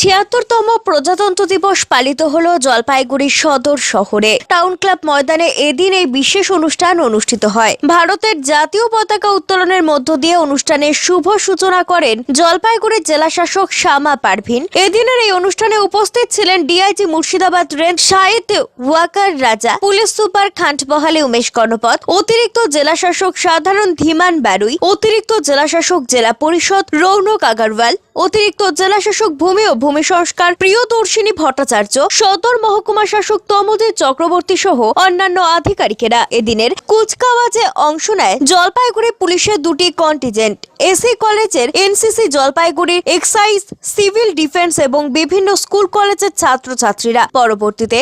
ছিয়াত্তরতম প্রজাতন্ত্র দিবস পালিত হল জলপাইগুড়ি সদর শহরে। টাউন ক্লাব ময়দানে এদিন এই বিশেষ অনুষ্ঠান অনুষ্ঠিত হয়। ভারতের জাতীয় পতাকা উত্তোলনের মধ্য দিয়ে অনুষ্ঠানের শুভ সূচনা করেন জলপাইগুড়ির জেলাশাসক শ্যামা পারভিন। এদিনের এই অনুষ্ঠানে উপস্থিত ছিলেন DIG Murshidabad range Shahid Waqar Raja, police super খান্টবহালে Umesh কর্ণপথ অতিরিক্ত জেলাশাসক সাধারণ ধীমান বারুই, অতিরিক্ত জেলাশাসক জেলা পরিষদ রৌনক আগারওয়াল, অতিরিক্ত জেলাশাসক ভূমি ও ভূমি সংস্কার, প্রিয়দর্শিনী ভট্টাচার্য, সদর মহকুমা শাসক তমোদের চক্রবর্তী সহ অন্যান্য আধিকারিকেরা এদিনের কুচকাওয়াজে অংশ নেয় জলপাইগুড়ি পুলিশের দুটি কন্টিজেন্ট। এসি কলেজের এনসিসি জলপাইগুড়ির এক্সাইজ, সিভিল ডিফেন্স এবং বিভিন্ন স্কুল কলেজের ছাত্রছাত্রীরা। পরবর্তীতে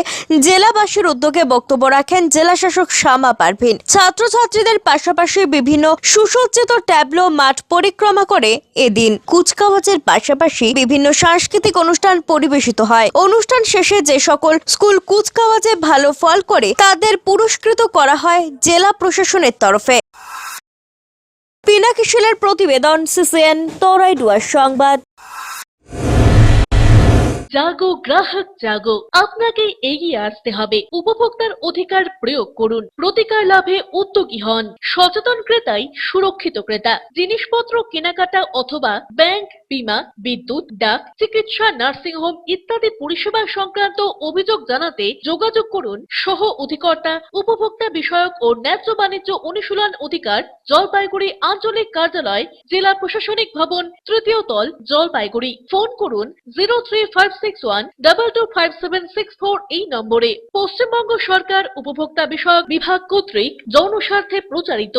জেলাবাসীর উদ্যোগে বক্তব্য রাখেন জেলাশাসক শ্যামা পারভিন। ছাত্রছাত্রীদের পাশাপাশি বিভিন্ন সুসজ্জিত ট্যাবলো, মাঠ পরিক্রমা করে এদিন কুচকাওয়াজের পাশাপাশি বিভিন্ন সাংস্কৃতিক অনুষ্ঠান পরিবেশিত হয়। অনুষ্ঠান শেষে যে সকল স্কুল কুচকাওয়াজে ভালো ফল করে, তাদের পুরস্কৃত করা হয় জেলা প্রশাসনের তরফে। পিনাকি শিলের প্রতিবেদন, সিসিএন তরাইডুয়ার সংবাদ। জাগো গ্রাহক, জাগো। আপনাকে এগিয়ে আসতে হবে। উপভোক্তার অধিকার প্রয়োগ করুন। প্রতিকার লাভে উদ্যোগী হন। সচেতন ক্রেতাই সুরক্ষিত ক্রেতা। জিনিসপত্র কেনাকাটা অথবা ব্যাংক বীমা, বিদ্যুৎ, ডাক, চিকিৎসা নার্সিং হোম ইত্যাদি পরিষেবা সংক্রান্ত অভিযোগ জানাতে যোগাযোগ করুন সহ অধিকর্তা, উপভোক্তা বিষয়ক ও ন্যায্য বাণিজ্য অনুশীলন অধিকার, জলপাইগুড়ি আঞ্চলিক কার্যালয়, জেলা প্রশাসনিক ভবন, তৃতীয় তল, জলপাইগুড়ি। ফোন করুন zero three five six one double two five seven six four এই নম্বরে। পশ্চিমবঙ্গ সরকার উপভোক্তা বিষয়ক বিভাগ কর্তৃক যৌন স্বার্থে প্রচারিত।